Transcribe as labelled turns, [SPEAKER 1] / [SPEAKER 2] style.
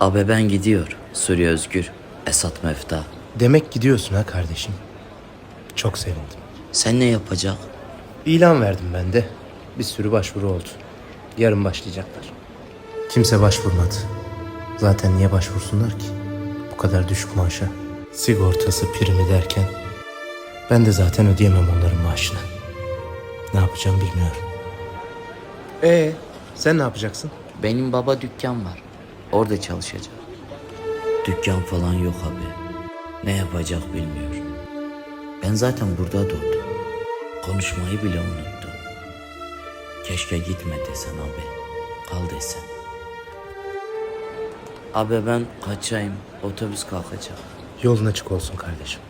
[SPEAKER 1] Abi ben gidiyor. Suriye özgür. Esat mefta.
[SPEAKER 2] Demek gidiyorsun ha kardeşim. Çok sevindim.
[SPEAKER 1] Sen ne yapacak?
[SPEAKER 2] İlan verdim ben de. Bir sürü başvuru oldu. Yarın başlayacaklar. Kimse başvurmadı. Zaten niye başvursunlar ki? Bu kadar düşük maaşa. Sigortası, primi derken ben de zaten ödeyemem onların maaşını. Ne yapacağım bilmiyorum. Ee, sen ne yapacaksın?
[SPEAKER 1] Benim baba dükkan var. Orada çalışacak. Dükkan falan yok abi. Ne yapacak bilmiyorum. Ben zaten burada doğdum. Konuşmayı bile unuttum. Keşke gitme desen abi. Kal desen. Abi ben kaçayım. Otobüs kalkacak.
[SPEAKER 2] Yolun açık olsun kardeşim.